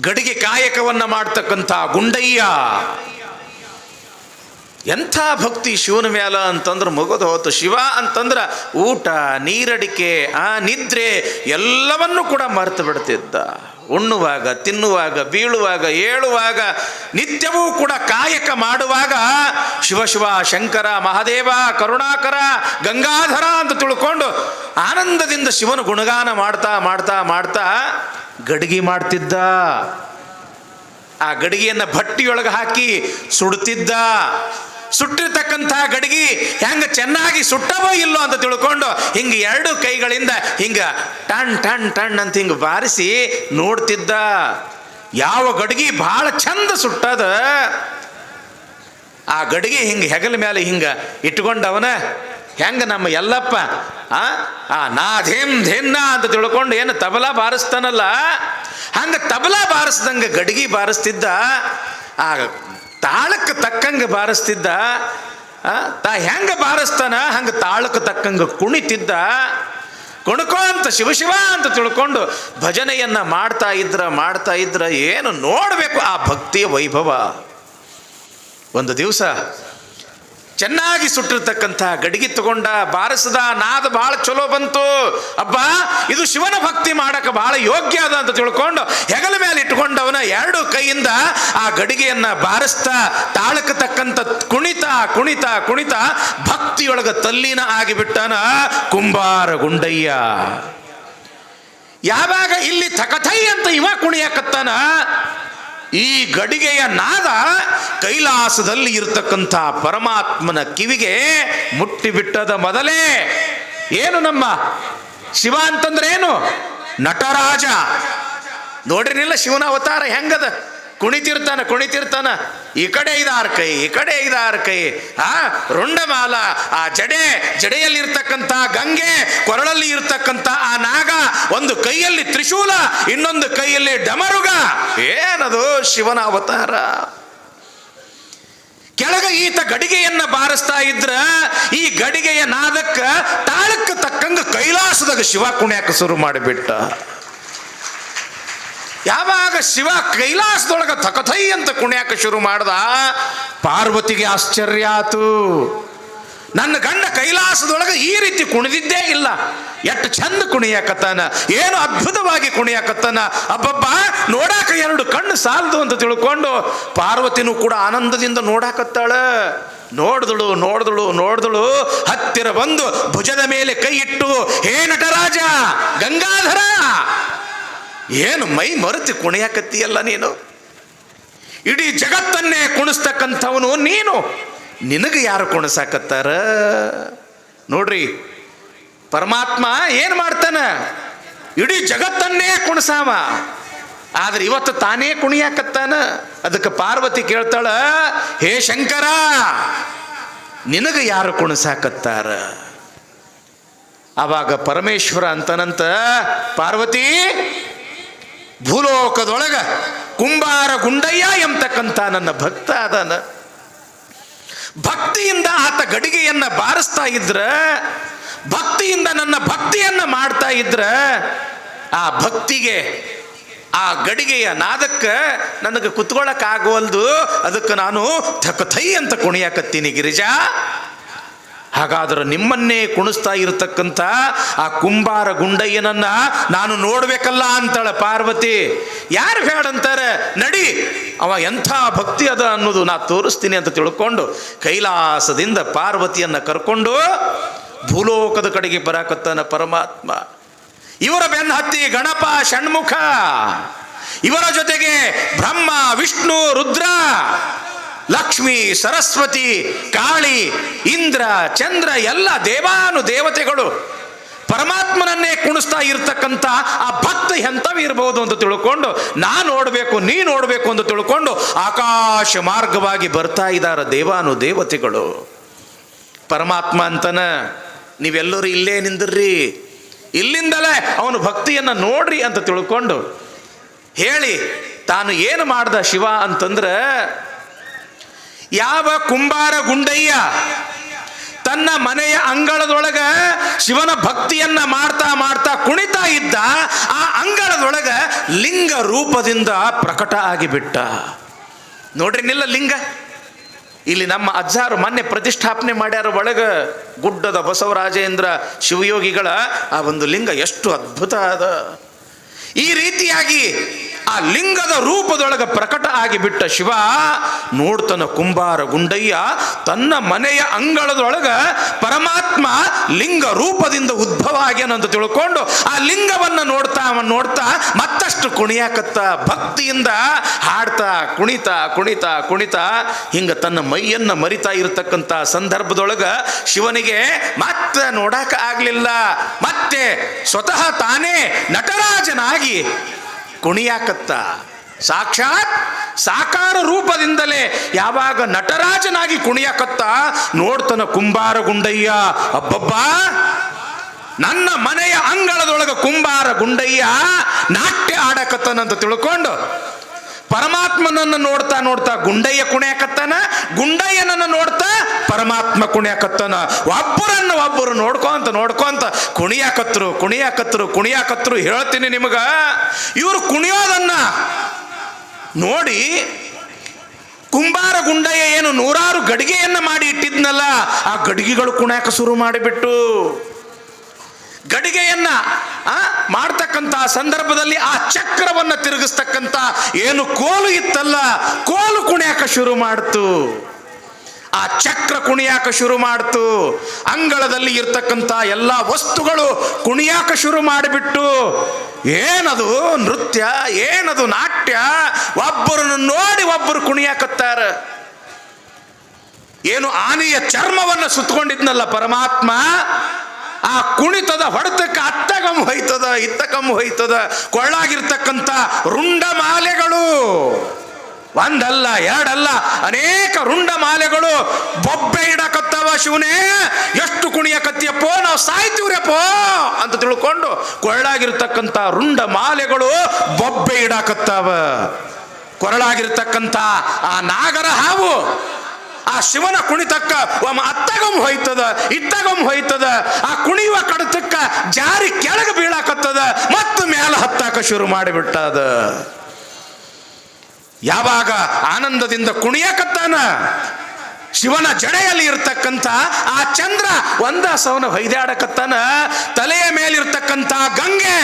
ಗಡಿಗೆ ಕಾಯಕವನ್ನು ಮಾಡ್ತಕ್ಕಂಥ ಗುಂಡಯ್ಯ. ಎಂಥ ಭಕ್ತಿ ಶಿವನ ಮ್ಯಾಲ ಅಂತಂದ್ರೆ ಮುಗಿದು ಹೋತು. ಶಿವ ಅಂತಂದ್ರೆ ಊಟ, ನೀರಡಿಕೆ, ಆ ನಿದ್ರೆ ಎಲ್ಲವನ್ನೂ ಕೂಡ ಮರೆತು ಬಿಡ್ತಿದ್ದ. ಉಣ್ಣುವಾಗ, ತಿನ್ನುವಾಗ, ಬೀಳುವಾಗ, ಏಳುವಾಗ, ನಿತ್ಯವೂ ಕೂಡ ಕಾಯಕ ಮಾಡುವಾಗ ಶಿವ ಶಿವ, ಶಂಕರ, ಮಹಾದೇವ, ಕರುಣಾಕರ, ಗಂಗಾಧರ ಅಂತ ತಿಳ್ಕೊಂಡು ಆನಂದದಿಂದ ಶಿವನ ಗುಣಗಾನ ಮಾಡ್ತಾ ಮಾಡ್ತಾ ಮಾಡ್ತಾ ಗಡಿಗೆ ಮಾಡ್ತಿದ್ದ. ಆ ಗಡಿಗೆಯನ್ನು ಭಟ್ಟಿಯೊಳಗೆ ಹಾಕಿ ಸುಡುತ್ತಿದ್ದ ಸುಟ್ಟಿರ್ತಕ್ಕಂಥ ಗಡಿಗೆ ಹೆಂಗೆ ಚೆನ್ನಾಗಿ ಸುಟ್ಟವೋ ಇಲ್ಲೋ ಅಂತ ತಿಳ್ಕೊಂಡು ಹಿಂಗೆ ಎರಡು ಕೈಗಳಿಂದ ಹಿಂಗ ಟಣ್ ಟಣ್ ಟಣ್ ಅಂತ ಹಿಂಗೆ ಬಾರಿಸಿ ನೋಡ್ತಿದ್ದ. ಯಾವ ಗಡಿಗೆ ಬಹಳ ಚಂದ ಸುಟ್ಟದ. ಆ ಗಡಿಗೆ ಹಿಂಗೆ ಹೆಗಲ ಮೇಲೆ ಹಿಂಗ ಇಟ್ಕೊಂಡವನ ಹೆಂಗ ನಮ್ಮ ಎಲ್ಲಪ್ಪ ಆ? ನಾ ಧೇಮ್ ಧೇನ್ನ ಅಂತ ತಿಳ್ಕೊಂಡು ಏನು ತಬಲಾ ಬಾರಿಸ್ತಾನಲ್ಲ? ಹಂಗ ತಬಲಾ ಬಾರಿಸ್ದಂಗೆ ಗಡಿಗೆ ಬಾರಿಸ್ತಿದ್ದ, ಆ, ತಾಳಕ್ಕೆ ತಕ್ಕಂಗೆ ಬಾರಿಸ್ತಿದ್ದ ತಾ ಹೆಂಗ ಬಾರಿಸ್ತಾನ? ಹಂಗ ತಾಳಕ್ಕೆ ತಕ್ಕಂಗೆ ಕುಣಿತಿದ್ದ. ಕುಣಕೋ ಅಂತ ಶಿವಶಿವ ಶಿವ ಅಂತ ತಿಳ್ಕೊಂಡು ಭಜನೆಯನ್ನ ಮಾಡ್ತಾ ಇದ್ರ ಮಾಡ್ತಾ ಇದ್ರ, ಏನು ನೋಡಬೇಕು ಆ ಭಕ್ತಿಯ ವೈಭವ. ಒಂದು ದಿವಸ ಚೆನ್ನಾಗಿ ಸುಟ್ಟಿರ್ತಕ್ಕಂಥ ಗಡಿಗೆ ತಗೊಂಡ ಬಾರಿಸದ ನಾದ ಬಹಳ ಚಲೋ ಬಂತು. ಅಬ್ಬ, ಇದು ಶಿವನ ಭಕ್ತಿ ಮಾಡಕ್ಕೆ ಬಹಳ ಯೋಗ್ಯ ಅದ ಅಂತ ತಿಳ್ಕೊಂಡು ಹೆಗಲ ಮೇಲೆ ಇಟ್ಕೊಂಡವನ ಎರಡು ಕೈಯಿಂದ ಆ ಗಡಿಗೆಯನ್ನ ಬಾರಿಸ್ತಾ ತಾಳಕ್ಕೆ ತಕ್ಕಂತ ಕುಣಿತ ಕುಣಿತ ಕುಣಿತ ಭಕ್ತಿಯೊಳಗ ತಲ್ಲೀನ ಆಗಿಬಿಟ್ಟನ ಕುಂಬಾರ ಗುಂಡಯ್ಯ ಯಾವಾಗ ಇಲ್ಲಿ ತಕಥೈ ಅಂತ ಇವ ಕುಣಿಯಕತ್ತಾನ? ಈ ಗಡಿಗೆಯ ನಾದ ಕೈಲಾಸದಲ್ಲಿ ಇರತಕ್ಕಂಥ ಪರಮಾತ್ಮನ ಕಿವಿಗೆ ಮುಟ್ಟಿಬಿಟ್ಟದ ಮೊದಲೇ. ಏನು ನಮ್ಮ ಶಿವ ಅಂತಂದ್ರೆ ಏನು? ನಟರಾಜ. ನೋಡಿರಲಿಲ್ಲ ಶಿವನ ಅವತಾರ ಹೆಂಗದ? ಕುಣಿತಿರ್ತಾನ ಕುಣಿತಿರ್ತಾನ. ಈ ಕಡೆ ಐದಾರು ಕೈ, ಈ ಕಡೆ ಐದಾರು ಕೈ. ಆ, ರುಂಡಮಾಲ, ಆ ಜಡೆ ಜಡೆಯಲ್ಲಿ ಇರ್ತಕ್ಕಂಥ ಗಂಗೆ, ಕೊರಳಲ್ಲಿ ಇರ್ತಕ್ಕಂಥ ಆ ನಾಗ, ಒಂದು ಕೈಯಲ್ಲಿ ತ್ರಿಶೂಲ, ಇನ್ನೊಂದು ಕೈಯಲ್ಲಿ ಡಮರುಗ. ಏನದು ಶಿವನ ಅವತಾರ? ಕೆಳಗ ಈತ ಗಡಿಗೆಯನ್ನ ಬಾರಿಸ್ತಾ ಇದ್ರ, ಈ ಗಡಿಗೆಯ ನಾದಕ್ಕ ತಾಳಕ್ಕೆ ತಕ್ಕಂಗ ಕೈಲಾಸದಾಗ ಶಿವ ಕುಣ್ಯಾಕ ಶುರು ಮಾಡಿಬಿಟ್ಟ. ಯಾವಾಗ ಶಿವ ಕೈಲಾಸದೊಳಗೆ ತಕಥೈ ಅಂತ ಕುಣ್ಯಾಕ ಶುರು ಮಾಡ್ದ, ಪಾರ್ವತಿಗೆ ಆಶ್ಚರ್ಯ ಆತು. ನನ್ನ ಗಂಡ ಕೈಲಾಸದೊಳಗೆ ಈ ರೀತಿ ಕುಣಿದಿದ್ದೇ ಇಲ್ಲ. ಎಷ್ಟು ಚಂದ ಕುಣಿಯಾಕತ್ತಾನ, ಏನು ಅದ್ಭುತವಾಗಿ ಕುಣಿಯಾಕತ್ತಾನ. ಅಬ್ಬಬ್ಬ, ನೋಡಾಕ ಎರಡು ಕಣ್ಣು ಸಾಲದು ಅಂತ ತಿಳ್ಕೊಂಡು ಪಾರ್ವತಿನೂ ಕೂಡ ಆನಂದದಿಂದ ನೋಡಾಕತ್ತಾಳ. ನೋಡಿದಳು ನೋಡಿದಳು ನೋಡಿದಳು. ಹತ್ತಿರ ಬಂದು ಭುಜದ ಮೇಲೆ ಕೈ ಇಟ್ಟು, ಹೇ ನಟರಾಜ, ಗಂಗಾಧರ ಏನು ಮೈ ಮರೆತು ಕುಣಿಯಾಕತ್ತೀಯಲ್ಲ ನೀನು? ಇಡೀ ಜಗತ್ತನ್ನೇ ಕುಣಿಸ್ತಕ್ಕಂಥವನು ನೀನು. ನಿನಗೆ ಯಾರು ಕುಣಿಸಾಕತ್ತಾರ? ನೋಡ್ರಿ, ಪರಮಾತ್ಮ ಏನು ಮಾಡ್ತಾನ? ಇಡೀ ಜಗತ್ತನ್ನೇ ಕುಣಿಸಾವ. ಆದ್ರೆ ಇವತ್ತು ತಾನೇ ಕುಣಿಯಾಕತ್ತಾನ? ಅದಕ್ಕೆ ಪಾರ್ವತಿ ಕೇಳ್ತಾಳ, ಹೇ ಶಂಕರ, ನಿನಗೆ ಯಾರು ಕುಣಸಾಕತ್ತಾರ? ಅವಾಗ ಪರಮೇಶ್ವರ ಅಂತನಂತ, ಪಾರ್ವತಿ ಭೂಲೋಕದೊಳಗ ಕುಂಬಾರ ಗುಂಡಯ್ಯ ಎಂಬತಕ್ಕಂಥ ನನ್ನ ಭಕ್ತ ಅದನ ಭಕ್ತಿಯಿಂದ ಆತ ಗಡಿಗೆಯನ್ನ ಬಾರಿಸ್ತಾ ಇದ್ರ, ಭಕ್ತಿಯಿಂದ ನನ್ನ ಭಕ್ತಿಯನ್ನ ಮಾಡ್ತಾ ಇದ್ರ, ಆ ಭಕ್ತಿಗೆ, ಆ ಗಡಿಗೆಯ ನಾದಕ್ಕೆ ನನಗೆ ಕುತ್ಕೊಳ್ಳಕ್ ಆಗೋಲ್ದು. ಅದಕ್ಕೆ ನಾನು ಥಕಥೈ ಅಂತ ಕುಣಿಯಾಕತ್ತೀನಿ ಗಿರಿಜಾ. ಹಾಗಾದ್ರೆ ನಿಮ್ಮನ್ನೇ ಕುಣಿಸ್ತಾ ಇರತಕ್ಕಂಥ ಆ ಕುಂಬಾರ ಗುಂಡಯ್ಯನನ್ನ ನಾನು ನೋಡ್ಬೇಕಲ್ಲ ಅಂತಾಳೆ ಪಾರ್ವತಿ. ಯಾರು ಹೇಳಂತಾರೆ, ನಡಿ, ಅವ ಎಂಥ ಭಕ್ತಿ ಅದ ಅನ್ನೋದು ನಾ ತೋರಿಸ್ತೀನಿ ಅಂತ ತಿಳ್ಕೊಂಡು ಕೈಲಾಸದಿಂದ ಪಾರ್ವತಿಯನ್ನ ಕರ್ಕೊಂಡು ಭೂಲೋಕದ ಕಡೆಗೆ ಬರಾಕತ್ತಾನ ಪರಮಾತ್ಮ. ಇವರ ಬೆನ್ನ ಹತ್ತಿ ಗಣಪ ಷಣ್ಮುಖ. ಇವರ ಜೊತೆಗೆ ಬ್ರಹ್ಮ, ವಿಷ್ಣು, ರುದ್ರ. ಲಕ್ಷ್ಮಿ, ಸರಸ್ವತಿ, ಕಾಳಿ, ಇಂದ್ರ, ಚಂದ್ರ ಎಲ್ಲ ದೇವಾನು ದೇವತೆಗಳು ಪರಮಾತ್ಮನನ್ನೇ ಕುಣಿಸ್ತಾ ಇರ್ತಕ್ಕಂಥ ಆ ಭಕ್ತ ಎಂಥವು ಇರಬಹುದು ಅಂತ ತಿಳ್ಕೊಂಡು ನಾ ನೋಡಬೇಕು ನೀ ನೋಡಬೇಕು ಅಂತ ತಿಳ್ಕೊಂಡು ಆಕಾಶ ಮಾರ್ಗವಾಗಿ ಬರ್ತಾ ಇದ್ದಾರೆ ದೇವಾನು ದೇವತೆಗಳು. ಪರಮಾತ್ಮ ಅಂತನ, ನೀವೆಲ್ಲರೂ ಇಲ್ಲೇ ನಿಂದ್ರಿ. ಇಲ್ಲಿಂದಲೇ ಅವನು ಭಕ್ತಿಯನ್ನು ನೋಡ್ರಿ ಅಂತ ತಿಳ್ಕೊಂಡು ಹೇಳಿ, ತಾನು ಏನು ಮಾಡ್ದ ಶಿವ ಅಂತಂದ್ರೆ ಯಾವ ಕುಂಬಾರ ಗುಂಡಯ್ಯ ತನ್ನ ಮನೆಯ ಅಂಗಳದೊಳಗ ಶಿವನ ಭಕ್ತಿಯನ್ನ ಮಾಡ್ತಾ ಮಾಡ್ತಾ ಕುಣಿತಾ ಇದ್ದ, ಆ ಅಂಗಳದೊಳಗ ಲಿಂಗ ರೂಪದಿಂದ ಪ್ರಕಟ ಆಗಿಬಿಟ್ಟ. ನೋಡ್ರಿ ನಿಲ್ಲ ಲಿಂಗ. ಇಲ್ಲಿ ನಮ್ಮ ಅಜ್ಜಾರು ಮೊನ್ನೆ ಪ್ರತಿಷ್ಠಾಪನೆ ಮಾಡ್ಯಾರ ಒಳಗ ಗುಡ್ಡದ ಬಸವರಾಜೇಂದ್ರ ಶಿವಯೋಗಿಗಳ ಆ ಒಂದು ಲಿಂಗ ಎಷ್ಟು ಅದ್ಭುತ ಅದ. ಈ ರೀತಿಯಾಗಿ ಆ ಲಿಂಗದ ರೂಪದೊಳಗೆ ಪ್ರಕಟ ಆಗಿಬಿಟ್ಟ ಶಿವ ನೋಡ್ತನ ಕುಂಬಾರ ಗುಂಡಯ್ಯ ತನ್ನ ಮನೆಯ ಅಂಗಳದೊಳಗ ಪರಮಾತ್ಮ ಲಿಂಗ ರೂಪದಿಂದ ಉದ್ಭವ ಆಗ್ಯಾನ ಅಂತ ತಿಳ್ಕೊಂಡು ಆ ಲಿಂಗವನ್ನ ನೋಡ್ತಾ ಅವನ್ ನೋಡ್ತಾ ಮತ್ತಷ್ಟು ಕುಣಿಯಾಕತ್ತ, ಭಕ್ತಿಯಿಂದ ಹಾಡ್ತಾ, ಕುಣಿತಾ ಕುಣಿತಾ ಕುಣಿತಾ ಹಿಂಗ ತನ್ನ ಮೈಯನ್ನ ಮರಿತಾ ಇರತಕ್ಕಂತ ಸಂದರ್ಭದೊಳಗ ಶಿವನಿಗೆ ಮತ್ತೆ ನೋಡಾಕ ಆಗ್ಲಿಲ್ಲ. ಮತ್ತೆ ಸ್ವತಃ ತಾನೇ ನಟರಾಜನಾಗಿ ಕುಣಿಯಾಕತ್ತ. ಸಾಕ್ಷಾತ್ ಸಾಕಾರ ರೂಪದಿಂದಲೇ ಯಾವಾಗ ನಟರಾಜನಾಗಿ ಕುಣಿಯಾಕತ್ತ, ನೋಡ್ತನ ಕುಂಬಾರ ಗುಂಡಯ್ಯ, ಅಬ್ಬಬ್ಬಾ, ನನ್ನ ಮನೆಯ ಅಂಗಳದೊಳಗ ಕುಂಬಾರ ಗುಂಡಯ್ಯ ನಾಟ್ಯ ಆಡಕತ್ತನಂತ ತಿಳ್ಕೊಂಡು ಪರಮಾತ್ಮನನ್ನು ನೋಡ್ತಾ ನೋಡ್ತಾ ಗುಂಡಯ್ಯ ಕುಣ್ಯಾಕತ್ತಾನ ಗುಂಡಯ್ಯನನ್ನು ನೋಡ್ತಾ ಪರಮಾತ್ಮ ಕುಣಿಯಾಕತ್ತಾನ ಒಬ್ಬರನ್ನು ಒಬ್ಬರು ನೋಡ್ಕೊಂತ ನೋಡ್ಕೊಂತ ಕುಣಿಯಾಕತ್ರು ಕುಣಿಯಾಕತ್ರು ಕುಣಿಯಾಕತ್ರು ಹೇಳ್ತೀನಿ ನಿಮಗ. ಇವರು ಕುಣಿಯೋದನ್ನ ನೋಡಿ ಕುಂಬಾರ ಗುಂಡಯ್ಯ ಏನು ನೂರಾರು ಗಡಿಗೆಯನ್ನ ಮಾಡಿ ಇಟ್ಟಿದ್ನಲ್ಲ, ಆ ಗಡಿಗೆಗಳು ಕುಣ್ಯಾಕ ಶುರು ಮಾಡಿಬಿಟ್ಟು ಗಡಿಗೆಯನ್ನ ಆ, ಮಾಡ್ತಕ್ಕಂಥ ಸಂದರ್ಭದಲ್ಲಿ ಆ ಚಕ್ರವನ್ನ ತಿರುಗಿಸ್ತಕ್ಕಂಥ ಏನು ಕೋಲು ಇತ್ತಲ್ಲ ಕೋಲು ಕುಣಿಯಾಕ ಶುರು ಮಾಡ್ತು. ಆ ಚಕ್ರ ಕುಣಿಯಾಕ ಶುರು ಮಾಡ್ತು. ಅಂಗಳದಲ್ಲಿ ಇರ್ತಕ್ಕಂಥ ಎಲ್ಲ ವಸ್ತುಗಳು ಕುಣಿಯಾಕ ಶುರು ಮಾಡಿಬಿಟ್ಟು ಏನದು ನೃತ್ಯ ಏನದು ನಾಟ್ಯ ಒಬ್ಬರನ್ನು ನೋಡಿ ಒಬ್ಬರು ಕುಣಿಯಾಕತ್ತಾರ. ಏನು ಆನೆಯ ಚರ್ಮವನ್ನ ಸುತ್ತಕೊಂಡಿದ್ನಲ್ಲ ಪರಮಾತ್ಮ ಆ ಕುಣಿತದ ಹೊಡೆತಕ್ಕೆ ಅತ್ತಗಮ್ ಹೋಯ್ತದ ಇತ್ತಕಮ್ ಹೋಯ್ತದ, ಕೊಳ್ಳಾಗಿರ್ತಕ್ಕಂಥ ರುಂಡ ಮಾಲೆಗಳು ಒಂದಲ್ಲ, ಎರಡಲ್ಲ, ಅನೇಕ ರುಂಡ ಮಾಲೆಗಳು ಬೊಬ್ಬೆ ಇಡಕತ್ತವ ಶಿವನೇ. ಎಷ್ಟು ಕುಣಿಯ ಕತ್ತಿಯಪ್ಪೋ ನಾವು ಸಾಯ್ತೀವ್ರಪ್ಪೋ ಅಂತ ತಿಳ್ಕೊಂಡು ಕೊಳ್ಳಾಗಿರ್ತಕ್ಕಂಥ ರುಂಡ ಮಾಲೆಗಳು ಬೊಬ್ಬೆ ಇಡಕತ್ತವ. ಕೊರಳಾಗಿರ್ತಕ್ಕಂಥ ಆ ನಾಗರ ಹಾವು ಆ ಶಿವನ ಕುಣಿತಕ್ಕ ಒಮ್ಮ ಅತ್ತಗಮ್ ಹೋಯ್ತದ, ಇತ್ತಗೊಮ್ಮ ಹೋಯ್ತದ, ಆ ಕುಣಿಯುವ ಕಡತಕ್ಕ ಜಾರಿ ಕೆಳಗೆ ಬೀಳಾಕತ್ತದ, ಮತ್ತು ಮೇಲೆ ಹತ್ತಾಕ ಶುರು ಮಾಡಿಬಿಟ್ಟದ. ಯಾವಾಗ ಆನಂದದಿಂದ ಕುಣಿಯಕತ್ತಾನ? ಶಿವನ ಜಡೆಯಲ್ಲಿ ಇರ್ತಕ್ಕಂಥ ಆ ಚಂದ್ರ ಒಂದ ಸವನ ತಲೆಯ ಮೇಲಿರ್ತಕ್ಕಂಥ ಗಂಗೆ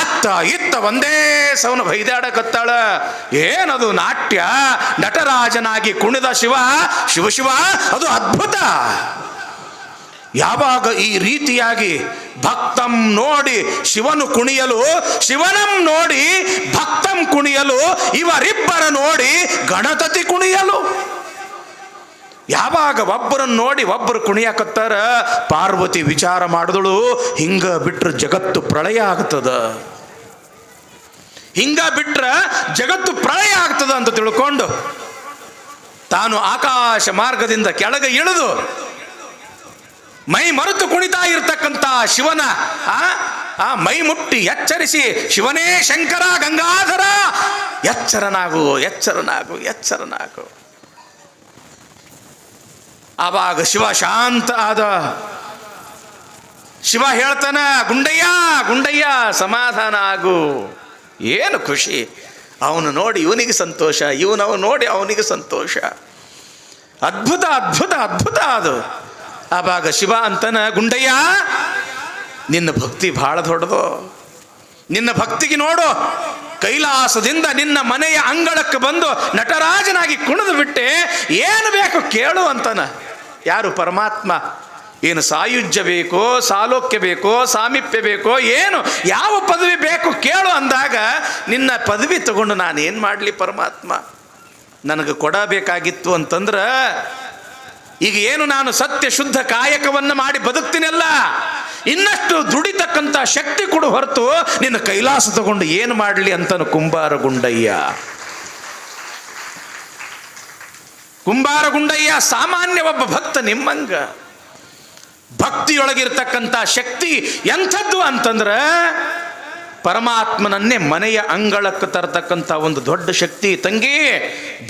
ಅತ್ತ ಇತ್ತ ಒಂದೇ ಸವನ ಹೊಯ್ದಾಡಕತ್ತಾಳ. ಏನದು ನಾಟ್ಯ? ನಟರಾಜನಾಗಿ ಕುಣಿದ ಶಿವ ಶಿವ ಶಿವ, ಅದು ಅದ್ಭುತ. ಯಾವಾಗ ಈ ರೀತಿಯಾಗಿ ಭಕ್ತಂ ನೋಡಿ ಶಿವನು ಕುಣಿಯಲು, ಶಿವನಂ ನೋಡಿ ಭಕ್ತಂ ಕುಣಿಯಲು, ಇವರಿಬ್ಬರ ನೋಡಿ ಗಣಪತಿ ಕುಣಿಯಲು. ಯಾವಾಗ ಒಬ್ಬರನ್ನು ನೋಡಿ ಒಬ್ಬರು ಕುಣಿಯಾಕತ್ತಾರ, ಪಾರ್ವತಿ ವಿಚಾರ ಮಾಡಿದಳು, ಹಿಂಗ ಬಿಟ್ರೆ ಜಗತ್ತು ಪ್ರಳಯ ಆಗ್ತದ. ಹಿಂಗ ಬಿಟ್ರ ಜಗತ್ತು ಪ್ರಳಯ ಆಗ್ತದ ಅಂತ ತಿಳ್ಕೊಂಡು ತಾನು ಆಕಾಶ ಮಾರ್ಗದಿಂದ ಕೆಳಗೆ ಇಳಿದು ಮೈ ಮರೆತು ಕುಣಿತಾ ಇರ್ತಕ್ಕಂಥ ಶಿವನ, ಆ ಆ ಮೈ ಮುಟ್ಟಿ ಎಚ್ಚರಿಸಿ, ಶಿವನೇ ಶಂಕರ ಗಂಗಾಧರ, ಎಚ್ಚರನಾಗು ಎಚ್ಚರನಾಗು ಎಚ್ಚರನಾಗು. ಆವಾಗ ಶಿವ ಶಾಂತ ಆದ. ಶಿವ ಹೇಳ್ತಾನ, ಗುಂಡಯ್ಯ ಗುಂಡಯ್ಯ, ಸಮಾಧಾನ ಆಗು. ಏನು ಖುಷಿ? ಅವನು ನೋಡಿ ಇವನಿಗೆ ಸಂತೋಷ ಇವನವ ನೋಡಿ ಅವನಿಗೆ ಸಂತೋಷ. ಅದ್ಭುತ ಅದ್ಭುತ ಅದ್ಭುತ ಅದು. ಆವಾಗ ಶಿವ ಅಂತನ, ಗುಂಡಯ್ಯ, ನಿನ್ನ ಭಕ್ತಿ ಬಹಳ ದೊಡ್ಡದು. ನಿನ್ನ ಭಕ್ತಿಗೆ ನೋಡು, ಕೈಲಾಸದಿಂದ ನಿನ್ನ ಮನೆಯ ಅಂಗಳಕ್ಕೆ ಬಂದು ನಟರಾಜನಾಗಿ ಕುಣಿದು ಬಿಟ್ಟೆ, ಏನು ಬೇಕು ಕೇಳು ಅಂತನ. ಯಾರು ಪರಮಾತ್ಮ? ಏನು ಸಾಯುಜ್ಯ ಬೇಕೋ, ಸಾಲೋಕ್ಯ ಬೇಕೋ, ಸಾಮೀಪ್ಯ ಬೇಕೋ, ಏನು ಯಾವ ಪದವಿ ಬೇಕು ಕೇಳು ಅಂದಾಗ ನಿನ್ನ ಪದವಿ ತಗೊಂಡು ನಾನು ಏನು ಮಾಡಲಿ ಪರಮಾತ್ಮ? ನನಗೆ ಕೊಡಬೇಕಾಗಿತ್ತು ಅಂತಂದ್ರೆ ಈಗ ಏನು ನಾನು ಸತ್ಯ ಶುದ್ಧ ಕಾಯಕವನ್ನು ಮಾಡಿ ಬದುಕ್ತೀನಲ್ಲ? ಇನ್ನಷ್ಟು ದುಡಿತಕ್ಕಂಥ ಶಕ್ತಿ ಕೊಡು ಹೊರತು ನಿನ್ನ ಕೈಲಾಸ ತಗೊಂಡು ಏನು ಮಾಡಲಿ ಅಂತನು ಕುಂಬಾರ ಗುಂಡಯ್ಯ ಕುಂಬಾರ ಗುಂಡಯ್ಯ ಸಾಮಾನ್ಯ ಒಬ್ಬ ಭಕ್ತ ನಿಮ್ಮಂಗ. ಭಕ್ತಿಯೊಳಗಿರ್ತಕ್ಕಂಥ ಶಕ್ತಿ ಎಂಥದ್ದು ಅಂತಂದ್ರೆ ಪರಮಾತ್ಮನನ್ನೇ ಮನೆಯ ಅಂಗಳಕ್ಕೆ ತರತಕ್ಕಂಥ ಒಂದು ದೊಡ್ಡ ಶಕ್ತಿ. ತಂಗಿ,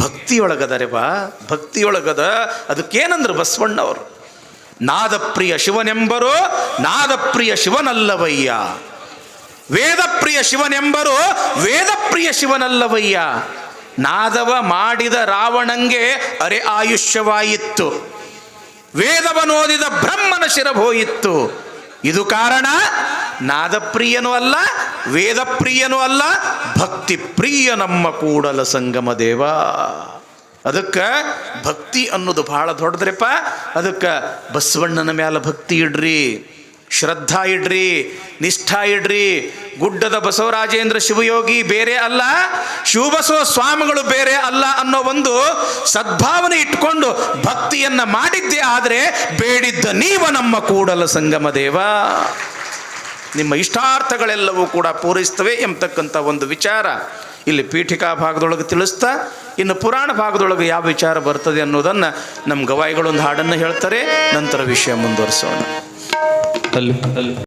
ಭಕ್ತಿಯೊಳಗದರೆ ಬಾ. ಭಕ್ತಿಯೊಳಗದ ಅದಕ್ಕೇನಂದ್ರೆ ಬಸವಣ್ಣವರು. ನಾದಪ್ರಿಯ ಶಿವನೆಂಬರು ನಾದಪ್ರಿಯ ಶಿವನಲ್ಲವಯ್ಯ. ವೇದಪ್ರಿಯ ಶಿವನೆಂಬರು ವೇದಪ್ರಿಯ ಶಿವನಲ್ಲವಯ್ಯ. ನಾದವ ಮಾಡಿದ ರಾವಣಂಗೆ ಅರೆ ಆಯುಷ್ಯವಾಯಿತ್ತು. ವೇದವನೋದಿದ ಬ್ರಹ್ಮನ ಶಿರಭೋಯಿತ್ತು ಇದು ಕಾರಣ ನಾದಪ್ರಿಯನೂ ಅಲ್ಲ, ವೇದಪ್ರಿಯನೂ ಅಲ್ಲ ಭಕ್ತಿ ಪ್ರಿಯ ನಮ್ಮ ಕೂಡಲ ಸಂಗಮ ದೇವ. ಅದಕ್ಕೆ ಭಕ್ತಿ ಅನ್ನೋದು ಬಹಳ ದೊಡ್ಡದ್ರಪ್ಪ. ಅದಕ್ಕೆ ಬಸವಣ್ಣನ ಮ್ಯಾಲ ಭಕ್ತಿ ಇಡ್ರಿ. ಶ್ರದ್ಧಾ ಇಡ್ರಿ, ನಿಷ್ಠಾ ಇಡ್ರಿ. ಗುಡ್ಡದ ಬಸವರಾಜೇಂದ್ರ ಶಿವಯೋಗಿ ಬೇರೆ ಅಲ್ಲ, ಶಿವಬಸವ ಸ್ವಾಮಿಗಳು ಬೇರೆ ಅಲ್ಲ ಅನ್ನೋ ಒಂದು ಸದ್ಭಾವನೆ ಇಟ್ಕೊಂಡು ಭಕ್ತಿಯನ್ನ ಮಾಡಿದ್ದೆ ಆದರೆ ಬೇಡಿದ್ದ ನೀವ ನಮ್ಮ ಕೂಡಲ ಸಂಗಮ ದೇವ. ನಿಮ್ಮ ಇಷ್ಟಾರ್ಥಗಳೆಲ್ಲವೂ ಕೂಡ ಪೂರೈಸ್ತವೆ ಎಂಬತಕ್ಕಂಥ ಒಂದು ವಿಚಾರ ಇಲ್ಲಿ ಪೀಠಿಕಾ ಭಾಗದೊಳಗೆ ತಿಳಿಸ್ತಾ, ಇನ್ನು ಪುರಾಣ ಭಾಗದೊಳಗೆ ಯಾವ ವಿಚಾರ ಬರ್ತದೆ ಅನ್ನೋದನ್ನು ನಮ್ಮ ಗವಾಯಿಗಳೊಂದು ಹಾಡನ್ನು ಹೇಳ್ತಾರೆ, ನಂತರ ವಿಷಯ ಮುಂದುವರಿಸೋಣ. ಅಲ್ಲಿ ಅಲ್ಲಿ